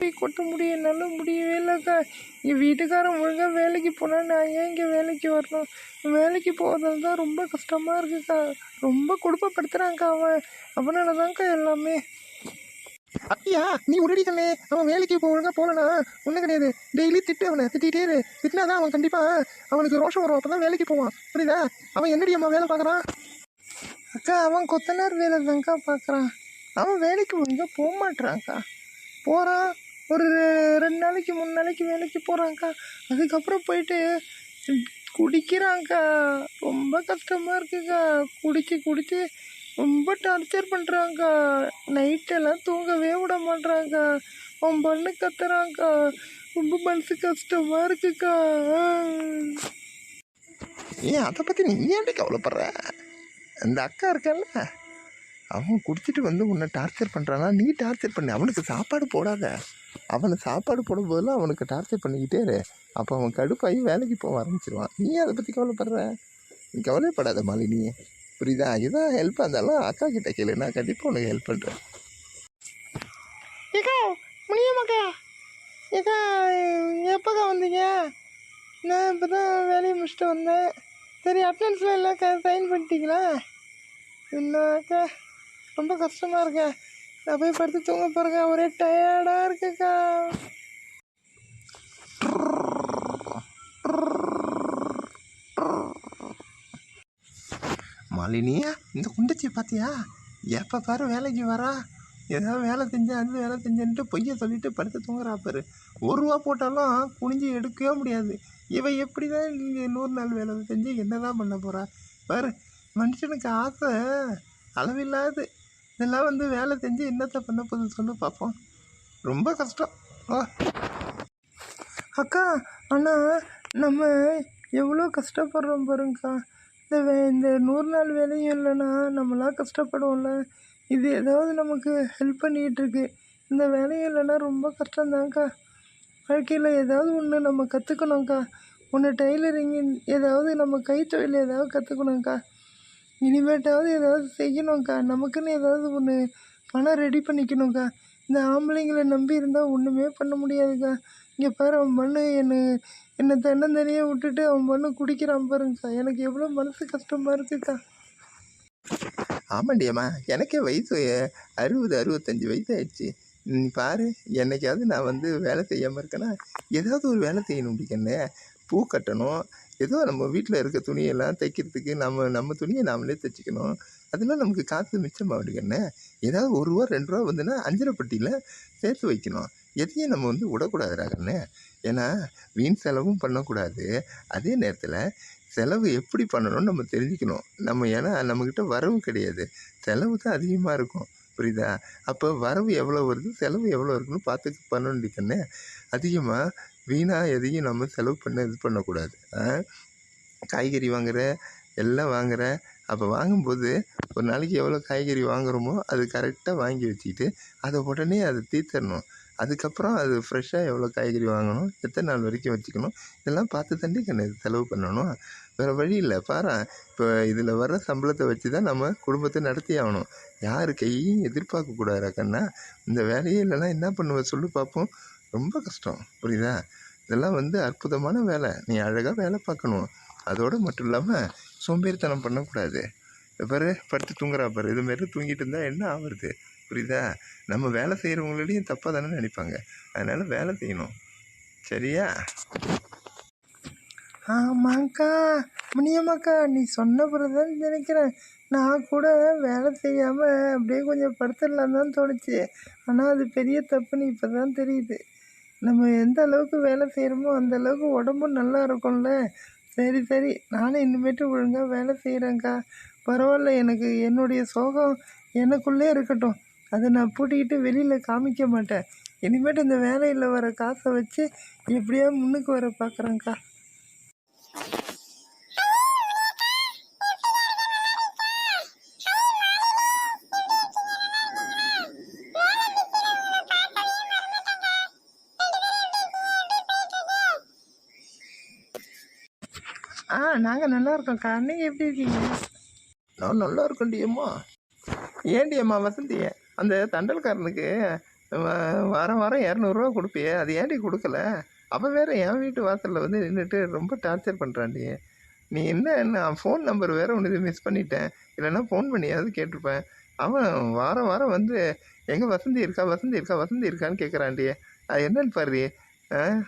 போய் கொட்ட முடியும் என்னால் முடியவே இல்லைக்கா என் வீட்டுக்காரன் ஒழுங்காக வேலைக்கு போனால் நான் ஏன் இங்கே வேலைக்கு வரணும் வேலைக்கு போகிறதால தான் ரொம்ப கஷ்டமாக இருக்குக்கா ரொம்ப குடும்பப்படுத்துகிறாங்க்கா அவன் அவனால தான்க்கா எல்லாமே அப்படியா நீ உடனடி கண்ணே அவன் வேலைக்கு இப்போ ஒழுங்காக போகலனா ஒன்றும் கிடையாது. டெய்லி திட்டு அவனை திட்டிகிட்டே இரு. திட்டினாதான் அவன் கண்டிப்பாக அவனுக்கு ரோஷம் வரும். அப்போ தான் வேலைக்கு போவான். புரியுதா? அவன் என்னடி அம்மா வேலை பார்க்குறான்? அக்கா அவன் கொத்தனார் வேலை தான்க்கா பார்க்குறான். அவன் வேலைக்கு ஒழுங்காக போக மாட்றான்க்கா போகிறான் ஒரு ரெண்டு நாளைக்கு மூணு நாளைக்கு வேலைக்கு போகிறாங்க்கா அதுக்கப்புறம் போயிட்டு குடிக்கிறாங்க்கா ரொம்ப கஷ்டமாக இருக்குக்கா. குடிச்சு குடிச்சு ரொம்ப டார்ச்சர் பண்ணுறாங்க்கா நைட்டெல்லாம் தூங்கவே விட மாட்றாங்க்கா உன் பண்ணு கத்துறாங்க்கா ரொம்ப மனசு கஷ்டமாக இருக்குக்கா. ஏன் அதை பற்றி நீ ஏன்டி கவலைப்படுற? அந்த அக்கா இருக்கல்ல அவன் குடிச்சிட்டு வந்து உன்னை டார்ச்சர் பண்ணுறானா நீ டார்ச்சர் பண்ணு. அவனுக்கு சாப்பாடு போடாத. அவனை சாப்பாடு போடும்போதெல்லாம் அவனுக்கு டார்ச்சர் பண்ணிக்கிட்டே இரு. அப்போ அவன் கடுப்பாகி வேலைக்கு போக ஆரம்பிச்சிருவான். நீ அதை பற்றி கவலைப்படுற? நீ கவலைப்படாத மாலினி. புரியுதா? இதுதான் ஹெல்ப் இருந்தாலும் அக்கா கிட்ட கேளு. நான் கண்டிப்பாக உனக்கு ஹெல்ப் பண்ணுறேன் ஏக்கா முடியுமாக்கா? ஏக்கா எப்போக்கா வந்தீங்க? நான் இப்போ தான் வேலையை முடிச்சுட்டு வந்தேன். சரி அட்டன்ஸில் எல்லாம் சைன் பண்ணிட்டீங்களா? என்னக்கா ரொம்ப கஷ்டமாக இருக்க. நான் போய் படுத்து தூங்க போகிறேங்க ஒரே டயர்டாக இருக்குக்கா. மாலினியா இந்த குண்டச்சியை பார்த்தியா? எப்போ பாரு வேலைக்கு வரா. ஏதாவது வேலை செஞ்சேன் அது வேலை செஞ்சேன்ட்டு பொய்ய சொல்லிட்டு படுத்து தூங்குறா பாரு. ஒரு ரூபா போட்டாலும் குனிஞ்சு எடுக்கவே முடியாது. இவன் எப்படி தான் நீங்கள் நூறு நாள் வேலை செஞ்சு என்ன தான் பண்ண போகிறா பாரு மனுஷனுக்கு ஆசை அளவில்லாது. இதெல்லாம் வந்து வேலை செஞ்சு என்னத்தை பண்ண போகுது சொல்லு பார்ப்போம். ரொம்ப கஷ்டம். அக்கா ஆனால் நம்ம எவ்வளோ கஷ்டப்படுறோம் பாருங்கக்கா. இந்த வே இந்த நூறு நாள் வேலையும் இல்லைன்னா நம்மளாம் கஷ்டப்படுவோம்ல. இது ஏதாவது நமக்கு ஹெல்ப் பண்ணிகிட்ருக்கு இந்த வேலையும் இல்லைன்னா ரொம்ப கஷ்டம்தான்க்கா. வாழ்க்கையில் ஏதாவது ஒன்று நம்ம கற்றுக்கணும்க்கா ஒன்று டைலரிங் ஏதாவது நம்ம கைத்தொழில் ஏதாவது கற்றுக்கணும்க்கா இனிமேட்டாவது ஏதாவது செய்யணும்க்கா. நமக்குன்னு ஏதாவது ஒன்று பணம் ரெடி பண்ணிக்கணும்க்கா. இந்த ஆம்பளைங்களை நம்பி இருந்தால் ஒன்றுமே பண்ண முடியாதுக்கா. இங்கே பாரு அவன் பண்ணு என்னை என்னை தன்னந்தனியாக விட்டுட்டு அவன் பண்ணு குடிக்கிறான் பாருங்கக்கா. எனக்கு எவ்வளோ மனசு கஷ்டமாக இருக்குக்கா. ஆமாண்டியம்மா எனக்கே வயசு அறுபது அறுபத்தஞ்சி வயசு ஆயிடுச்சு. நீ பாரு என்னைக்காவது நான் வந்து வேலை செய்யாமல் இருக்கேன்னா ஏதாவது ஒரு வேலை செய்யணும் கண்ணு. பூ கட்டணும் ஏதோ நம்ம வீட்டில் இருக்க துணியெல்லாம் தைக்கிறதுக்கு நம்ம நம்ம துணியை நாமளே தைச்சிக்கணும். அதெல்லாம் நமக்கு காற்று மிச்சமாகுது கண்ணு ஏதாவது ஒரு ரூபா ரெண்டு ரூபா வந்துன்னா அஞ்சரைப்பட்டியில் சேர்த்து வைக்கணும். எதையும் நம்ம வந்து விடக்கூடாதுறாங்கண்ணே ஏன்னா வீண் செலவும் பண்ணக்கூடாது. அதே நேரத்தில் செலவு எப்படி பண்ணணும்னு நம்ம தெரிஞ்சுக்கணும். நம்ம ஏன்னா நம்மக்கிட்ட வரவு கிடையாது. செலவு தான் அதிகமாக இருக்கும். புரியுதா? அப்போ வரவு எவ்வளோ வருது? செலவு எவ்வளோ இருக்குன்னு பார்த்து பண்ணணும் கண்ணே. அதிகமாக வீணாக எதையும் நம்ம செலவு பண்ண இது பண்ணக்கூடாது. காய்கறி வாங்குற எல்லாம் வாங்குற. அப்போ வாங்கும்போது ஒரு நாளைக்கு எவ்வளோ காய்கறி வாங்குறோமோ அது கரெக்டாக வாங்கி வச்சுக்கிட்டு அதை உடனே அதை தீர்த்தரணும். அதுக்கப்புறம் அது ஃப்ரெஷ்ஷாக எவ்வளோ காய்கறி வாங்கணும் எத்தனை நாள் வரைக்கும் வச்சுக்கணும் இதெல்லாம் பார்த்து தண்டி கண்ணு செலவு பண்ணணும். வேறு வழி இல்லை. பாரு இப்போ இதில் வர்ற சம்பளத்தை வச்சு தான் நம்ம குடும்பத்தை நடத்தி ஆகணும். யார் கையையும் எதிர்பார்க்கக்கூடாது கண்ணா இந்த வேலையே இல்லைன்னா என்ன பண்ணுவ சொல்லு பார்ப்போம் ரொம்ப கஷ்டம். புரியுதா? இதெல்லாம் வந்து அற்புதமான வேலை. நீ அழகாக வேலை பார்க்கணும். அதோடு மட்டும் இல்லாமல் சோம்பேறித்தனம் பண்ணக்கூடாது. பாரு படுத்து தூங்குறா பாரு. இதுமாரி தூங்கிட்டு இருந்தால் என்ன ஆகுறது புரியுதா? நம்ம வேலை செய்கிறவங்களையும் தப்பாக தானே நினைப்பாங்க. அதனால் வேலை செய்யணும். சரியா? ஆமாக்கா முனியம்மாக்கா நீ சொன்ன பிறகுதான் நினைக்கிறேன். நான் கூட வேலை செய்யாமல் அப்படியே கொஞ்சம் படுத்துடலாம் தான் தோணுச்சு. ஆனால் அது பெரிய தப்புன்னு இப்போ தான் தெரியுது. நம்ம எந்த அளவுக்கு வேலை செய்கிறோமோ அந்த அளவுக்கு உடம்பும் நல்லா இருக்கும்ல. சரி சரி நானும் இனிமேட்டு ஒழுங்காக வேலை செய்கிறேங்க்கா பரவாயில்ல எனக்கு என்னுடைய சோகம் எனக்குள்ளே இருக்கட்டும். அதை நான் பூட்டிக்கிட்டு வெளியில் காமிக்க மாட்டேன். இனிமேட்டு இந்த வேலையில் வர காசை வச்சு எப்படியா முன்னுக்கு வர பார்க்குறேங்க்கா ஆ நாங்கள் நல்லா இருக்கோம்க்கா. நீங்கள் எப்படி இருக்கீங்க? நான் நல்லா இருக்கேன்டி அம்மா. ஏன்டி அம்மா வசந்தி அந்த தண்டல்காரனுக்கு வ- வாரம் வாரம் இரநூறுவா கொடுப்பியே. அது ஏன்டி கொடுக்கல? அவன் வேற என் வீட்டு வாசலில் வந்து நின்றுட்டு ரொம்ப டார்ச்சர் பண்ணுறான்டி நீ என்ன நான் ஃபோன் நம்பர் வேற ஒன்று மிஸ் பண்ணிட்டேன். இல்லைன்னா ஃபோன் பண்ணியாவது கேட்டிருப்பேன். அவன் வாரம் வாரம் வந்து எங்கே வசந்தி இருக்கா? வசந்தி இருக்கா? வசந்தி இருக்கான்னு கேட்குறான்டி அது என்னன்னு பாரு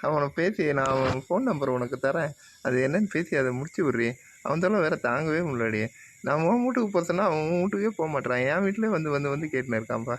அவனை பேசி நான் அவன் ஃபோன் நம்பர் உனக்கு தரேன். அது என்னன்னு பேசி அதை முடிச்சு விட்றி. அவன் வேறு வேற தாங்கவே முடியலடி. நான் உன் வீட்டுக்கு போகிறேன்னா அவன் வீட்டுக்கே போக மாட்டான் என் வீட்டிலே வந்து வந்து வந்து கேட்டுன்னு இருக்கான்ப்பா.